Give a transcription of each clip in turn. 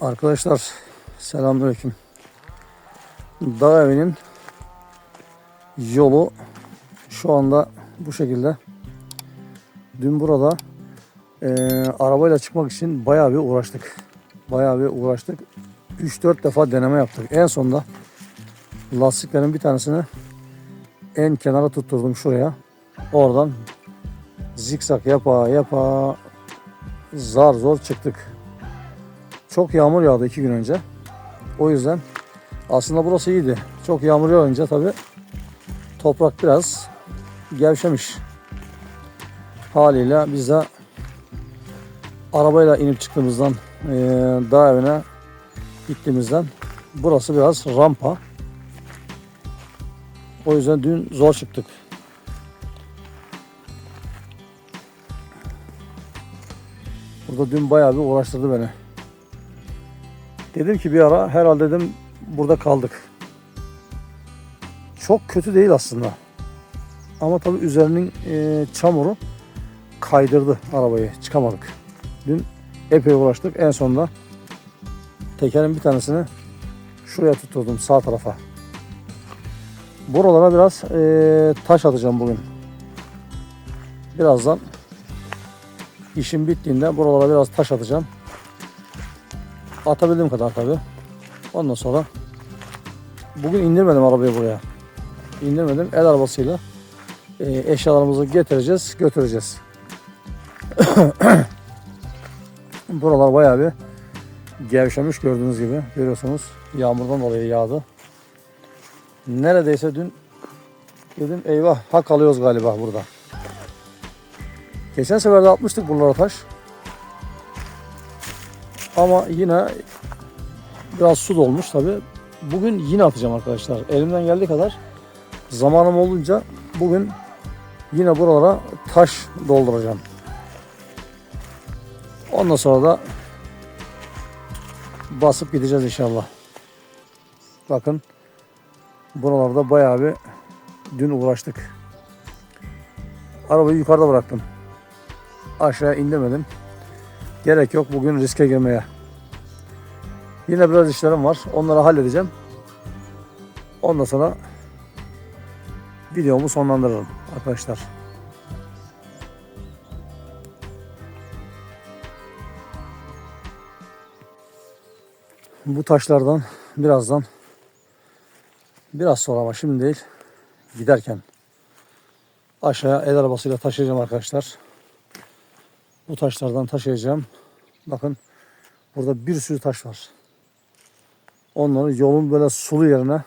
Arkadaşlar selamünaleyküm. Dağ evinin yolu şu anda bu şekilde. Dün burada eee, arabayla çıkmak için bayağı bir uğraştık. Bayağı bir uğraştık. 3-4 defa deneme yaptık. En sonunda lastiklerin bir tanesini en kenara tutturdum şuraya. Oradan zikzak yapa yapa zar zor çıktık. Çok yağmur yağdı iki gün önce. O yüzden aslında burası iyiydi. Çok yağmur yağınca tabi toprak biraz gevşemiş. Haliyle biz de arabayla inip çıktığımızdan eee dağ evine gittiğimizden burası biraz rampa. O yüzden dün zor çıktık. Burada dün bayağı bir uğraştırdı beni. Dedim ki bir ara herhalde dedim burada kaldık. Çok kötü değil aslında. Ama tabii üzerinin e, çamuru kaydırdı arabayı. Çıkamadık. Dün epey uğraştık. En sonunda tekerin bir tanesini şuraya tutturdum sağ tarafa. Buralara biraz e, taş atacağım bugün. Birazdan işim bittiğinde buralara biraz taş atacağım. Atabildiğim kadar tabi. Ondan sonra bugün indirmedim arabayı buraya. İndirmedim. El arabasıyla e, eşyalarımızı getireceğiz, götüreceğiz. Buralar bayağı bir gevşemiş gördüğünüz gibi. Görüyorsunuz yağmurdan dolayı yağdı. Neredeyse dün dedim eyvah hak alıyoruz galiba burada. Geçen sefer de atmıştık buralara taş. Ama yine biraz su dolmuş tabi. Bugün yine atacağım arkadaşlar. Elimden geldiği kadar zamanım olunca bugün yine buralara taş dolduracağım. Ondan sonra da basıp gideceğiz inşallah. Bakın buralarda bayağı bir dün uğraştık. Arabayı yukarıda bıraktım. Aşağı indirmedim. Gerek yok bugün riske girmeye. Yine biraz işlerim var. Onları halledeceğim. Ondan sonra videomu sonlandırırım arkadaşlar. Bu taşlardan birazdan biraz sonra ama şimdi değil giderken aşağıya el arabasıyla taşıyacağım arkadaşlar. Bu taşlardan taşıyacağım. Bakın burada bir sürü taş var. Onları yolun böyle sulu yerine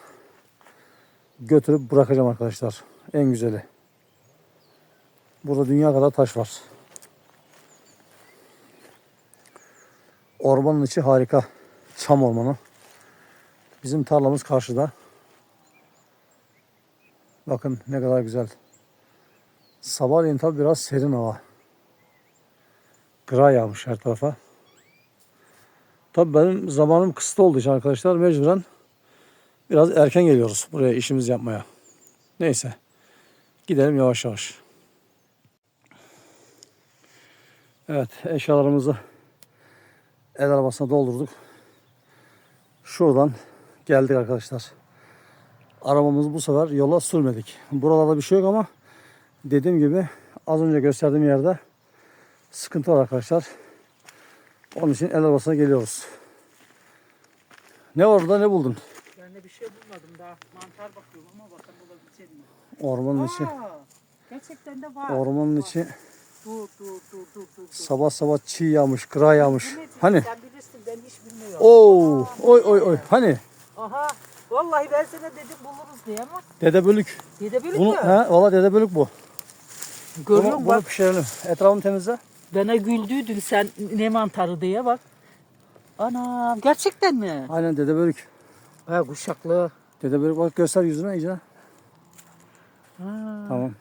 götürüp bırakacağım arkadaşlar. En güzeli. Burada dünya kadar taş var. Ormanın içi harika. Çam ormanı. Bizim tarlamız karşıda. Bakın ne kadar güzel. Sabahleyin tabi biraz serin hava. Gıra yağmış her tarafa. Tabii benim zamanım kısıtlı olduğu için arkadaşlar mecburen biraz erken geliyoruz buraya işimizi yapmaya. Neyse. Gidelim yavaş yavaş. Evet eşyalarımızı el arabasına doldurduk. Şuradan geldik arkadaşlar. Arabamızı bu sefer yola sürmedik. Buralarda bir şey yok ama dediğim gibi az önce gösterdiğim yerde sıkıntı var arkadaşlar. Onun için el arabasına geliyoruz. Ne var burada ne buldun? Ben de bir şey bulmadım daha. Mantar bakıyorum ama bakalım bulabilecek mi? Ormanın içi. Aa, gerçekten de var. Ormanın Bak, içi Dur dur dur dur dur. sabah sabah çiğ yağmış, kıra yağmış. Bu nedir? Hani? Sen bilirsin ben hiç bilmiyorum. Oo, Aa, oy oy oy. Hani? Aha. Vallahi ben sana dedim buluruz diye ama. Dede bölük. Dede bilir Bunu mi? he, valla dede bölük bu. Görüyor Bunu, musun bunu bak. pişirelim. Etrafını temizle. Bana güldüydün sen ne mantarı diye bak. Ana gerçekten mi? Aynen dede bölük. Ha kuşaklı. Dede bölük bak göster yüzüne iyice. Ha. Tamam.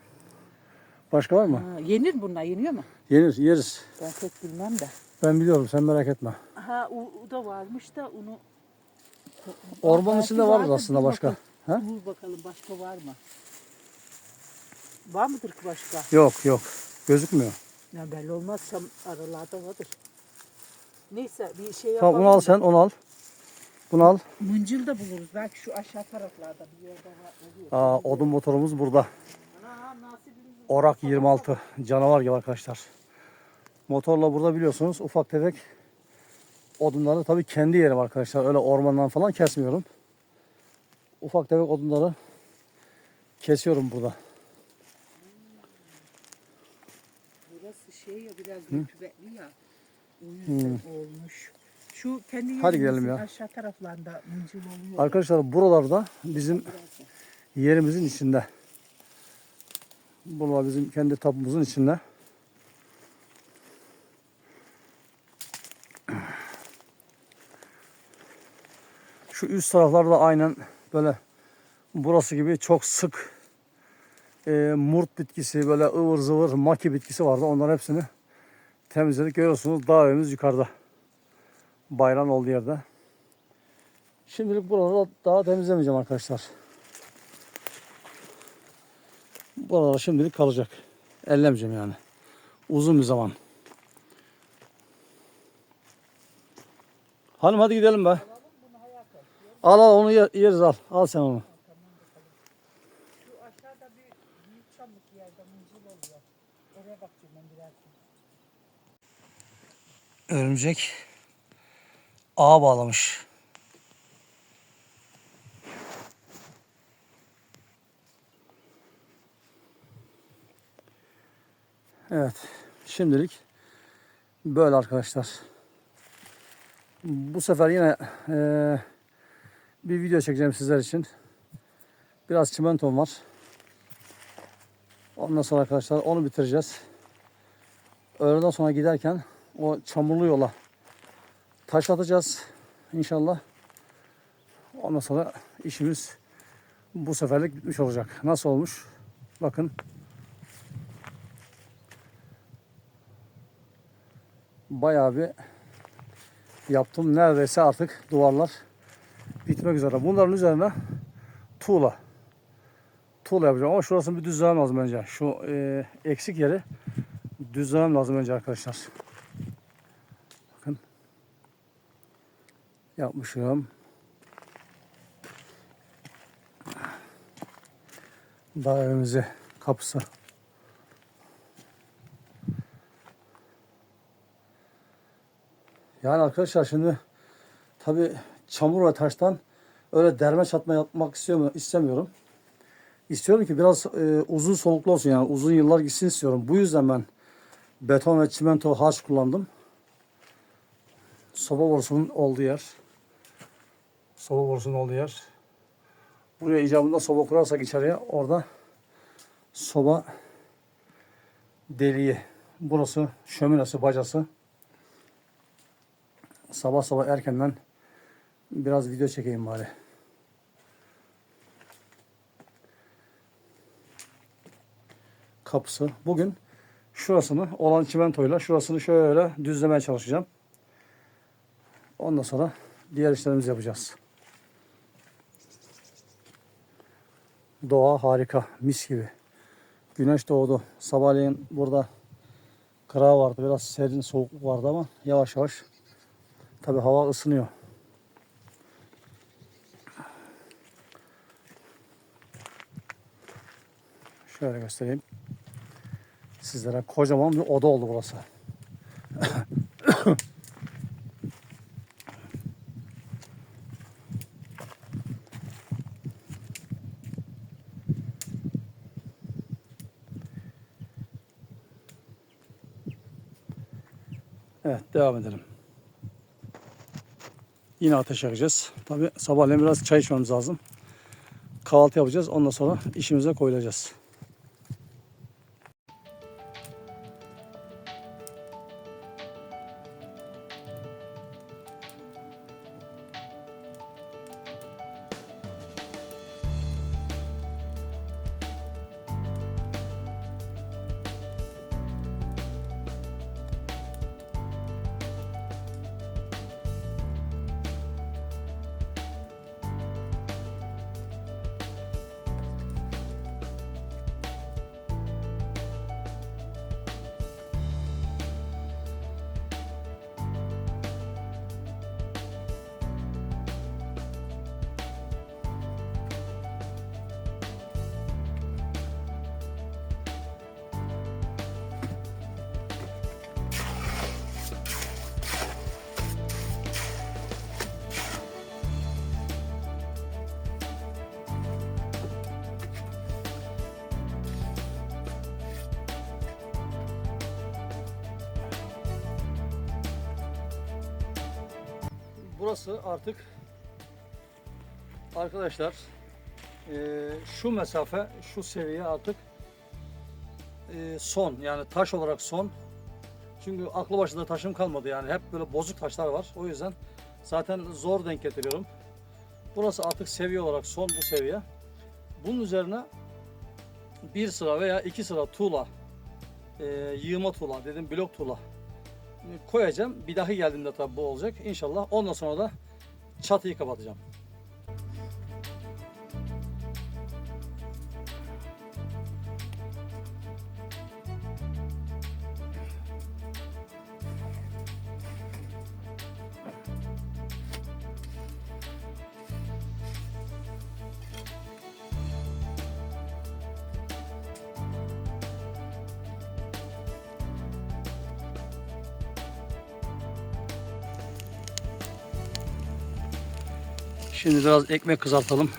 Başka var mı? Ha, yenir bunlar yeniyor mu? Yenir, yeriz. Ben pek bilmem de. Ben biliyorum sen merak etme. Ha o, o da varmış da onu Belki içinde vardır vardır, aslında başka. bakalım. Ha? Dur bakalım başka var mı? Var mıdır ki başka? Yok yok. Gözükmüyor. Ya belli olmaz. Şam aralarda vardır. Neyse bir şey Tamam yapalım. onu al sen onu al. Bunu al. Mıncıl da buluruz. Belki şu aşağı taraflarda bir yerde var. Aa, odun motorumuz burada. Orak 26 canavar gibi arkadaşlar. Motorla burada biliyorsunuz ufak tefek odunları tabii kendi yerim arkadaşlar. Öyle ormandan falan kesmiyorum. Ufak tefek odunları kesiyorum burada. Şey ya biraz rutubetli ya. O yüzden olmuş. Şu kendi Hadi gidelim ya. aşağı taraflarında mıncıl oluyor. Arkadaşlar buralarda bizim yerimizin içinde. Buralar bizim kendi tapumuzun içinde. Şu üst taraflarda aynen böyle burası gibi çok sık e, murt bitkisi böyle ıvır zıvır maki bitkisi vardı. Onların hepsini temizledik. Görüyorsunuz dağ evimiz yukarıda. Bayram olduğu yerde. Şimdilik buraları daha temizlemeyeceğim arkadaşlar. Buralar şimdilik kalacak. Ellemeyeceğim yani. Uzun bir zaman. Hanım hadi gidelim be. Al al onu ye- yeriz al. Al sen onu. Şu aşağıda bir büyük çamlık yerde mıncıl oluyor. Oraya bakacağım ben birazdan. Örümcek ağa bağlamış. Evet. Şimdilik böyle arkadaşlar. Bu sefer yine eee, bir video çekeceğim sizler için. Biraz çimentom var. Ondan sonra arkadaşlar onu bitireceğiz. Öğleden sonra giderken o çamurlu yola taş atacağız inşallah. Ondan sonra işimiz bu seferlik bitmiş olacak. Nasıl olmuş? Bakın. Bayağı bir yaptım. Neredeyse artık duvarlar bitmek üzere. Bunların üzerine tuğla. Tuğla yapacağım ama şurasını bir düzlemem lazım önce. Şu e, eksik yeri düzlemem lazım önce arkadaşlar. Bakın. Yapmışım. Daha evimizi kapısı. Yani arkadaşlar şimdi tabi çamur ve taştan öyle derme çatma yapmak istemiyorum. istemiyorum. İstiyorum ki biraz e, uzun soluklu olsun yani uzun yıllar gitsin istiyorum. Bu yüzden ben beton ve çimento harç kullandım. Soba borusunun olduğu yer. Soba borusunun olduğu yer. Buraya icabında soba kurarsak içeriye orada soba deliği. Burası şöminesi, bacası. Sabah sabah erkenden biraz video çekeyim bari. Kapısı. Bugün şurasını olan çimentoyla şurasını şöyle düzlemeye çalışacağım. Ondan sonra diğer işlerimizi yapacağız. Doğa harika, mis gibi. Güneş doğdu. Sabahleyin burada kıra vardı. Biraz serin, soğukluk vardı ama yavaş yavaş tabi hava ısınıyor. Şöyle göstereyim. Sizlere kocaman bir oda oldu burası. Evet devam edelim. Yine ateş yakacağız. Tabi sabahleyin biraz çay içmemiz lazım. Kahvaltı yapacağız. Ondan sonra işimize koyulacağız. Burası artık arkadaşlar e, şu mesafe, şu seviye artık e, son. Yani taş olarak son. Çünkü aklı başında taşım kalmadı yani. Hep böyle bozuk taşlar var. O yüzden zaten zor denk getiriyorum. Burası artık seviye olarak son bu seviye. Bunun üzerine bir sıra veya iki sıra tuğla, e, yığma tuğla, dedim blok tuğla koyacağım. Bir dahi geldiğimde tabii bu olacak. İnşallah ondan sonra da çatıyı kapatacağım. Şimdi biraz ekmek kızartalım.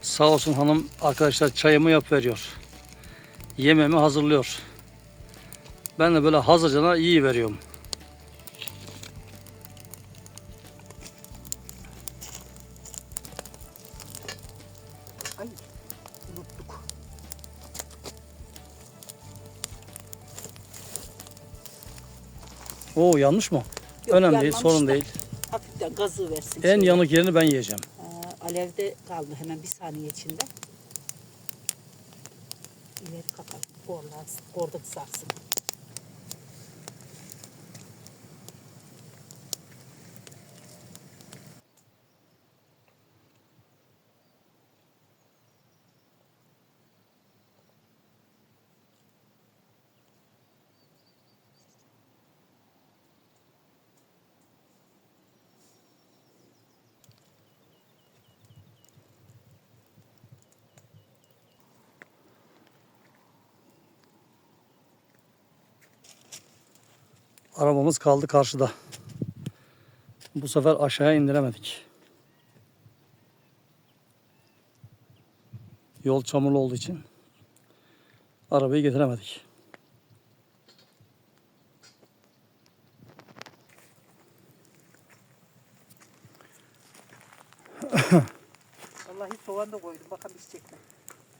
Sağ olsun hanım arkadaşlar çayımı yap veriyor. Yememi hazırlıyor. Ben de böyle hazırcana iyi veriyorum. Ay unuttuk. Oo yanlış mı? Yok, Önemli değil, yanmamış sorun da değil. Hafiften gazı versin. En şöyle. yanık yerini ben yiyeceğim. Aa, alevde kaldı hemen bir saniye içinde. İleri kapat. Orlansın. Orada kızarsın. Arabamız kaldı karşıda. Bu sefer aşağıya indiremedik. Yol çamurlu olduğu için arabayı getiremedik. Vallahi soğan da koydum. Bakalım içecek mi?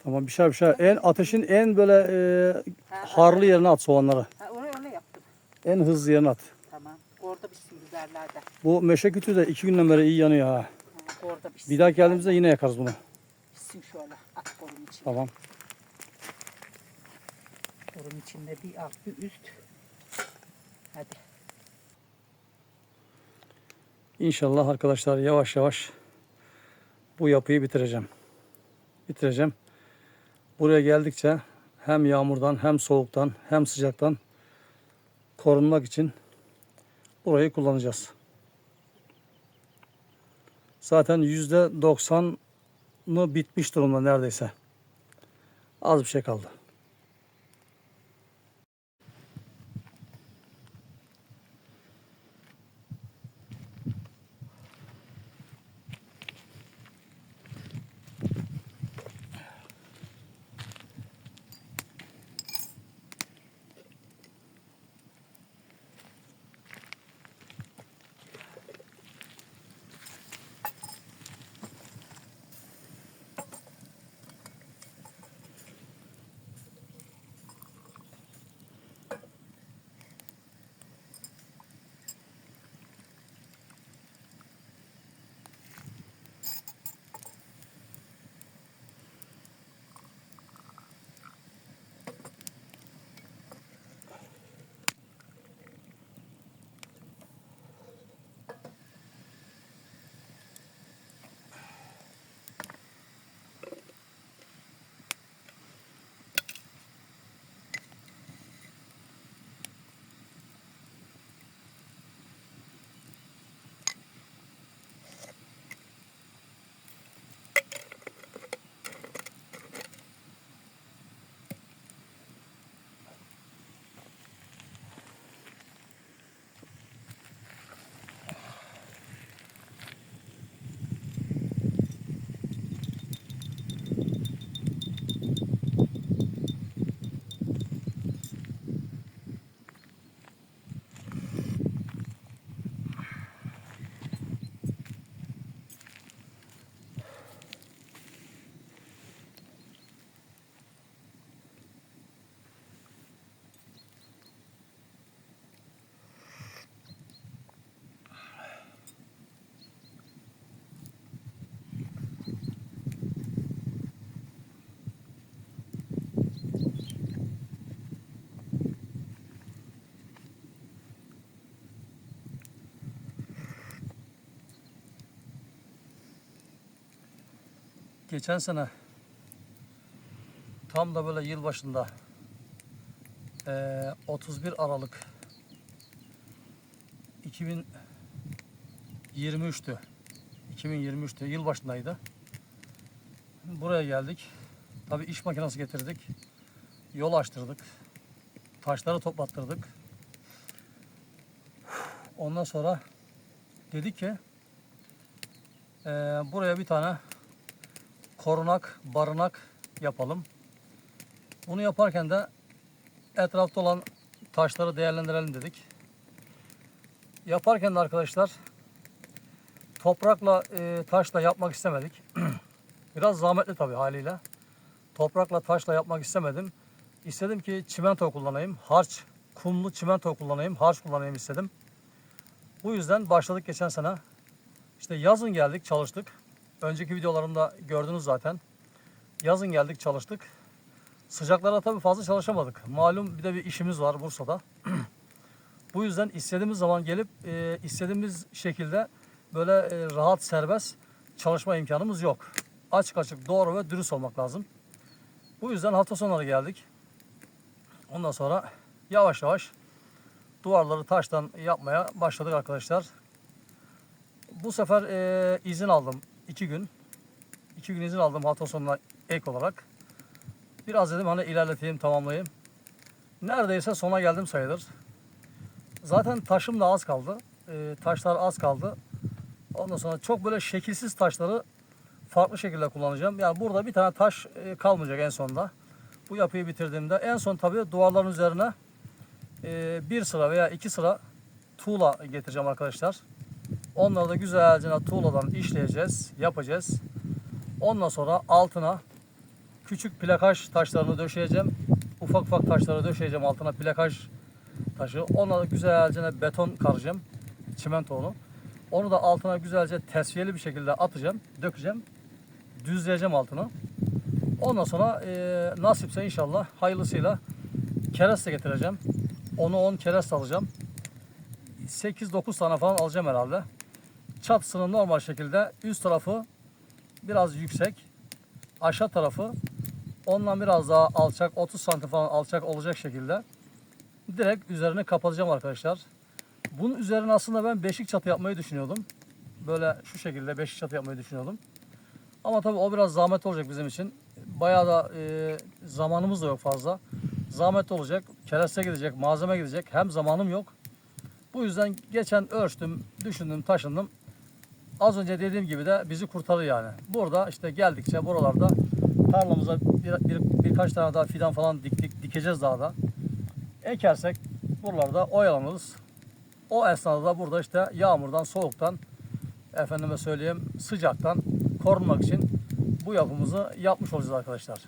Tamam bir şey bir şey. En ateşin en böyle e, Ha, harlı yerine at soğanları. Ha, onu öyle yaptım. En hızlı yerine at. Tamam. Orada pişsin biberler de. Bu meşe kütüğü de iki günden beri iyi yanıyor ha. Ha, orada pişsin. Bir daha geldiğimizde yine yakarız bunu. Pişsin şöyle. At borun içine. Tamam. Borun içinde bir alt bir üst. Hadi. İnşallah arkadaşlar yavaş yavaş bu yapıyı bitireceğim. Bitireceğim. Buraya geldikçe hem yağmurdan hem soğuktan hem sıcaktan korunmak için burayı kullanacağız. Zaten yüzde doksanı bitmiş durumda neredeyse. Az bir şey kaldı. Geçen sene tam da böyle yıl başında eee, 31 Aralık 2023'tü. 2023'tü. Yıl başındaydı. Buraya geldik. Tabii iş makinesi getirdik. Yol açtırdık. Taşları toplattırdık. Ondan sonra dedik ki eee, buraya bir tane korunak, barınak yapalım. Bunu yaparken de etrafta olan taşları değerlendirelim dedik. Yaparken de arkadaşlar toprakla e, taşla yapmak istemedik. Biraz zahmetli tabii haliyle. Toprakla taşla yapmak istemedim. İstedim ki çimento kullanayım. Harç, kumlu çimento kullanayım. Harç kullanayım istedim. Bu yüzden başladık geçen sene. İşte yazın geldik çalıştık. Önceki videolarımda gördünüz zaten. Yazın geldik çalıştık. Sıcaklara tabii fazla çalışamadık. Malum bir de bir işimiz var Bursa'da. Bu yüzden istediğimiz zaman gelip e, istediğimiz şekilde böyle e, rahat serbest çalışma imkanımız yok. Açık açık doğru ve dürüst olmak lazım. Bu yüzden hafta sonları geldik. Ondan sonra yavaş yavaş duvarları taştan yapmaya başladık arkadaşlar. Bu sefer e, izin aldım. İki gün. İki gün izin aldım hafta sonuna ek olarak. Biraz dedim hani ilerleteyim, tamamlayayım. Neredeyse sona geldim sayılır. Zaten taşım da az kaldı. E, taşlar az kaldı. Ondan sonra çok böyle şekilsiz taşları farklı şekilde kullanacağım. Yani burada bir tane taş e, kalmayacak en sonunda. Bu yapıyı bitirdiğimde en son tabii duvarların üzerine e, bir sıra veya iki sıra tuğla getireceğim arkadaşlar. Onları da güzelce tuğladan işleyeceğiz, yapacağız. Ondan sonra altına küçük plakaj taşlarını döşeyeceğim. Ufak ufak taşları döşeyeceğim altına plakaj taşı. Ona da güzelce beton karacağım. Çimentonu. Onu da altına güzelce tesviyeli bir şekilde atacağım, dökeceğim. Düzleyeceğim altını. Ondan sonra e, nasipse inşallah hayırlısıyla kereste getireceğim. Onu 10 kereste alacağım. 8-9 tane falan alacağım herhalde. Çatısını normal şekilde üst tarafı biraz yüksek. Aşağı tarafı ondan biraz daha alçak 30 santim falan alçak olacak şekilde direkt üzerine kapatacağım arkadaşlar. Bunun üzerine aslında ben beşik çatı yapmayı düşünüyordum. Böyle şu şekilde beşik çatı yapmayı düşünüyordum. Ama tabii o biraz zahmet olacak bizim için. Bayağı da e, zamanımız da yok fazla. Zahmet olacak, kereste gidecek, malzeme gidecek. Hem zamanım yok. Bu yüzden geçen ölçtüm, düşündüm, taşındım. Az önce dediğim gibi de bizi kurtarır yani. Burada işte geldikçe buralarda tarlamıza bir, bir- birkaç tane daha fidan falan diktik, dikeceğiz daha da. Ekersek buralarda oyalanırız. O esnada da burada işte yağmurdan, soğuktan, efendime söyleyeyim sıcaktan korunmak için bu yapımızı yapmış olacağız arkadaşlar.